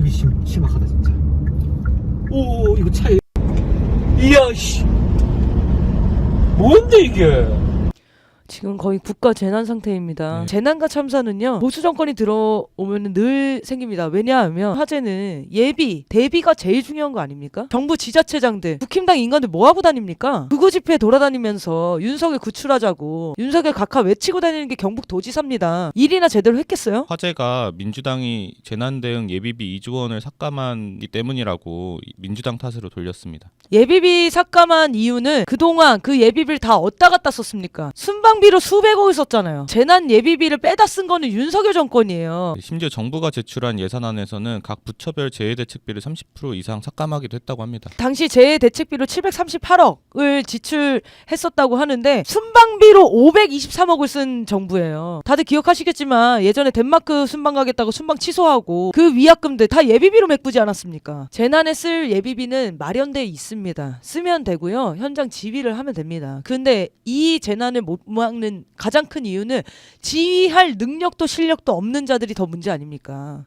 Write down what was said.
이거 심, 심각하다 진짜. 오 이거 차에 이야 씨 뭔데 이게? 지금 거의 국가 재난 상태입니다. 네. 재난과 참사는요 보수 정권이 들어오면 늘 생깁니다. 왜냐하면 화재는 예비, 대비가 제일 중요한 거 아닙니까? 정부 지자체장들, 국힘당 인간들 뭐 하고 다닙니까? 극우 집회 돌아다니면서 윤석열 구출하자고 윤석열 각하 외치고 다니는 게 경북 도지사입니다. 일이나 제대로 했겠어요? 화재가 민주당이 재난 대응 예비비 2조 원을 삭감하기 때문이라고 민주당 탓으로 돌렸습니다. 예비비 삭감한 이유는 그동안 그 예비비를 다 어디다 갖다 썼습니까? 순방 비로 수백억을 썼잖아요. 재난 예비비를 빼다 쓴 거는 윤석열 정권이에요. 심지어 정부가 제출한 예산안에서는 각 부처별 재해 대책비를 30% 이상 삭감하기도 했다고 합니다. 당시 재해 대책비로 738억을 지출했었다고 하는데 순방비로 523억을 쓴 정부예요. 다들 기억하시겠지만 예전에 덴마크 순방 가겠다고 순방 취소하고 그 위약금들 다 예비비로 메꾸지 않았습니까? 재난에 쓸 예비비는 마련돼 있습니다. 쓰면 되고요. 현장 지휘를 하면 됩니다. 근데 이 재난을 못 막는 가장 큰 이유는 지휘할 능력도 실력도 없는 자들이 더 문제 아닙니까?